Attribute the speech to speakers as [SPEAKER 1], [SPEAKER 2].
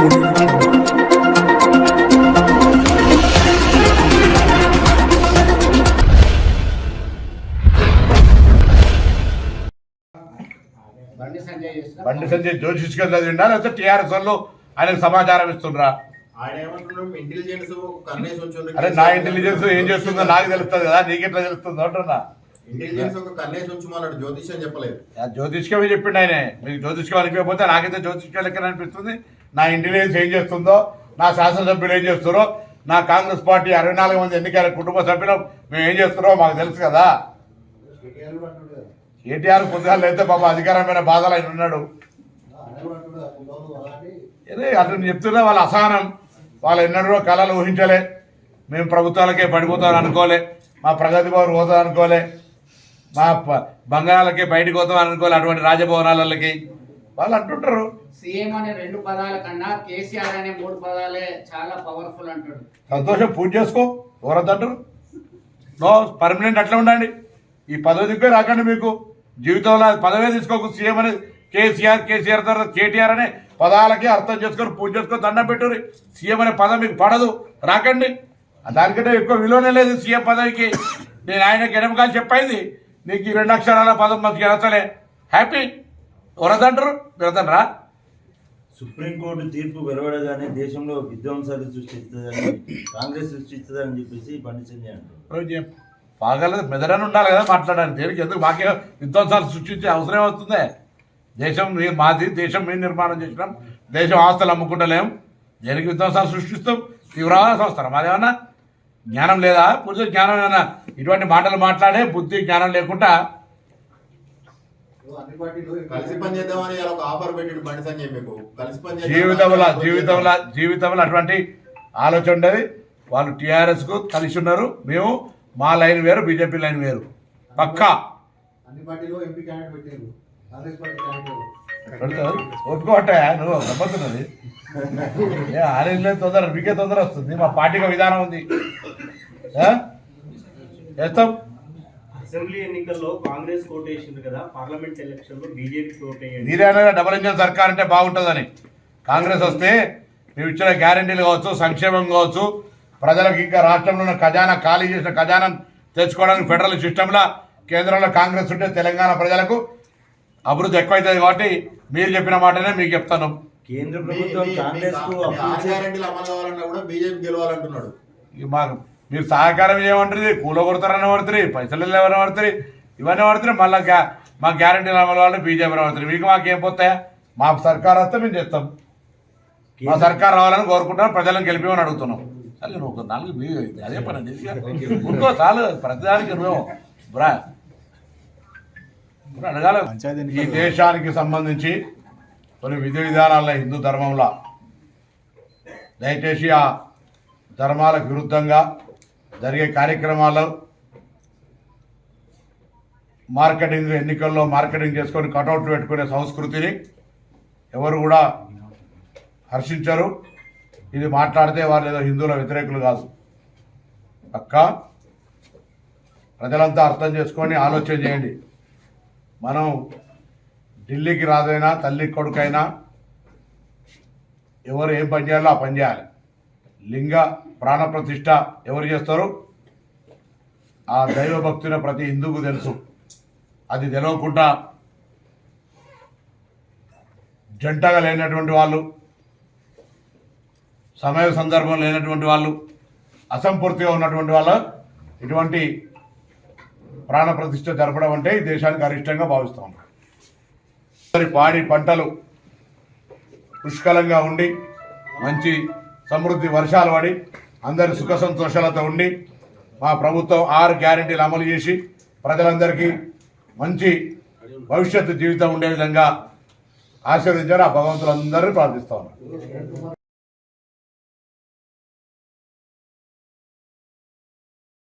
[SPEAKER 1] బండి సంజయ్
[SPEAKER 2] సంజయ్ జ్యోతిష్గా చదివిండా? లేకపోతే టీఆర్ఎస్ వాళ్ళు ఆయనకు సమాచారం ఇస్తుండ్రా
[SPEAKER 3] ఆయన.
[SPEAKER 2] అరే నా ఇంటెలిజెన్స్ ఏం చేస్తుందో నాకు తెలుస్తుంది కదా నీకెట్లా తెలుస్తుందో అంటున్నా.
[SPEAKER 3] ఇంటెలిజెన్స్ ఒక కన్నేసి ఉంచమన్నాడు జ్యోతిష్యం చెప్పలేదు.
[SPEAKER 2] ఆ జ్యోతిష్కమే చెప్పిండు ఆయన. మీకు జ్యోతిష్కం అనిపించకపోతే నాకైతే జ్యోతిష్కం లెక్కన అనిపిస్తుంది. నా ఇంటెలిజెన్స్ ఏం చేస్తుందో నా శాసనసభ్యులు ఏం చేస్తారో నా కాంగ్రెస్ పార్టీ అరవై నాలుగు మంది ఎన్నికల కుటుంబ సభ్యులు మేము ఏం చేస్తున్నారో మాకు తెలుసు కదా. కేటీఆర్ పొద్దుగాలు అయితే బాబా అధికారమైన బాధలు ఆయన ఉన్నాడు. అతను అటు చెప్తున్నా వాళ్ళ అసహనం. వాళ్ళు ఎన్నడో కళలు ఊహించలే. మేము ప్రభుత్వాలకే పడిపోతాం అనుకోలే. మా ప్రగతి భవన్ పోతాం అనుకోలే. మా ప- బంగాళాలకే బయటకు పోతాం అనుకోలే అటువంటి రాజభవనాలకి. వాళ్ళు అంటుంటారు.
[SPEAKER 1] సీఎం అనే రెండు పదాల కన్నా కేసీఆర్ అనే మూడు పదాలే చాలా పవర్ఫుల్ అంటాడు.
[SPEAKER 2] సంతోషం పూజ చేసుకో ఎవరొద్దంటారు నో పర్మనెంట్ అట్లా ఉండండి. ఈ పదవి దిగ్గే రాకండి మీకు. జీవితంలో పదవే తీసుకోకు. సీఎం అనేది కేసీఆర్ కేసీఆర్ తర్వాత కేటీఆర్ అనే పదాలకి అర్థం చేసుకొని పూజ చేసుకొని దండం పెట్టుర్రి. సీఎం అనే పదం మీకు పడదు. రాకండి. దానికంటే ఎక్కువ విలువనే లేదు సీఎం పదవికి. నేను ఆయనకి ఎనమకాలు చెప్పైంది. నీకు ఈ రెండు అక్షరాల పదం మంచిగా నచ్చలే. హ్యాపీ ఎవరదంటారు మీరదంటారా
[SPEAKER 4] సుప్రీంకోర్టు తీర్పు వెలువడగానే దేశంలో విధ్వంసాలు సృష్టిస్తుందని కాంగ్రెస్ సృష్టిస్తుందని చెప్పేసి బండి సంజయ్ అంటారు
[SPEAKER 2] బాగాలేదు మెదడని ఉండాలి కదా మాట్లాడడానికి. దేనికి ఎందుకు? మాకే విధ్వంసాలు సృష్టించే అవసరం వస్తుంది. దేశం మాది దేశం మేము నిర్మాణం చేసినాం. దేశం ఆస్తులు అమ్ముకుంటలేం. దేనికి విధ్వంసాలు సృష్టిస్తాం? తీవ్రవాద సంస్థ మాదేమన్నా జ్ఞానం లేదా? పూర్తి జ్ఞానం ఏమన్నా? ఇటువంటి మాటలు మాట్లాడే బుద్ధి జ్ఞానం లేకుండా
[SPEAKER 3] కలిసి పని చేద్దామని ఒక ఆఫర్ పెట్టాడు బండి సంజయ్ మీకు. కలిసి పని చేద్దామని
[SPEAKER 2] జీవితంలో జీవితంలో జీవితంలో అటువంటి ఆలోచన ఉండేది. వాళ్ళు టీఆర్ఎస్కు కలిసి ఉన్నారు. మేము మా లైన్ వేరు బీజేపీ లైన్ వేరు. పక్కా.
[SPEAKER 5] అన్ని పార్టీలో ఎంపీ క్యాండిడేట్ పెట్టారు. Congress party candidate.
[SPEAKER 2] పెడతావు ఒప్పుకోవట నువ్వు గమ్మతున్నది ఏ ఆరేళ్ళే తొందర మీకే తొందర వస్తుంది. మా పార్టీకి ఒక విధానం ఉంది? చేస్తాం.
[SPEAKER 6] అసెంబ్లీ ఎన్నికల్లో కాంగ్రెస్ ఓటేసింది కదా పార్లమెంట్ ఎలక్షన్లో బీజేపీ ఓటేయండి
[SPEAKER 2] మీరేనా డబుల్ ఇంజన్ సర్కార్ అంటే బాగుంటుందని. కాంగ్రెస్ వస్తే మేము ఇచ్చిన గ్యారంటీలు కావచ్చు సంక్షేమం కావచ్చు ప్రజలకు ఇంకా రాష్ట్రంలో ఉన్న ఖజానా ఖాళీ చేసిన ఖజానా తెచ్చుకోవడానికి ఫెడరల్ సిస్టంలో కేంద్రంలో కాంగ్రెస్ ఉంటే తెలంగాణ ప్రజలకు అభివృద్ధి ఎక్కువైతుంది కాబట్టి మీరు చెప్పిన మాటనే మీకు చెప్తాను.
[SPEAKER 4] కేంద్ర ప్రభుత్వం కాంగ్రెస్
[SPEAKER 2] మాకు మీరు సహకారం ఏమంటారు కూల కొడతారని పడుతుంది పైసలు ఎవరైనా పడుతుంది ఇవన్నీ పడుతుంది మళ్ళీ గ్యా మా గ్యారంటీలు అమలు వాళ్ళు బీజేపీ పడుతుంది మీకు మాకేం పోతాయా? మా సర్కార్ వస్తే మేము చేస్తాం. మా సర్కార్ రావాలని కోరుకుంటున్నాం ప్రజలను గెలిపిమని అడుగుతున్నాం. సరే ఒక నాలుగు మీ అదే పని ఇంకో చాలు ప్రతిదానికి బ్రా. అడగాల. ఈ దేశానికి సంబంధించి కొన్ని విధి విధానాల హిందూ ధర్మంలో దయచేసి ఆ ధర్మాలకు విరుద్ధంగా జరిగే కార్యక్రమాలు మార్కెటింగ్ ఎన్నికల్లో మార్కెటింగ్ చేసుకొని కటౌట్లు పెట్టుకునే సంస్కృతిని ఎవరు కూడా హర్షించరు. ఇది మాట్లాడితే వాళ్ళు ఏదో హిందువుల వ్యతిరేకులు కాదు. పక్క ప్రజలంతా అర్థం చేసుకొని ఆలోచన చేయండి. మనం ఢిల్లీకి రాదైనా తల్లి కొడుకైనా ఎవరు ఏం పని చేయాలో ఆ పని చేయాలి. లింగ ప్రాణప్రతిష్ఠ ఎవరు చేస్తారు? ఆ దైవభక్తుల ప్రతి హిందువుకు తెలుసు. అది తెలవకుండా జంటగా లేనటువంటి వాళ్ళు సమయ సందర్భం లేనటువంటి వాళ్ళు అసంపూర్తిగా ఉన్నటువంటి వాళ్ళ ఇటువంటి ప్రాణప్రతిష్ఠ జరపడం అంటే ఈ దేశానికి అరిష్టంగా భావిస్తాం మరి పాడి పంటలు పుష్కలంగా ఉండి మంచి సమృద్ధి వర్షాలు పడి అందరి సుఖ సంతోషాలతో ఉండి మా ప్రభుత్వం ఆరు గ్యారెంటీలు అమలు చేసి ప్రజలందరికీ మంచి భవిష్యత్తు జీవితం ఉండే విధంగా ఆశీర్వదించారు ఆ భగవంతులందరినీ ప్రార్థిస్తా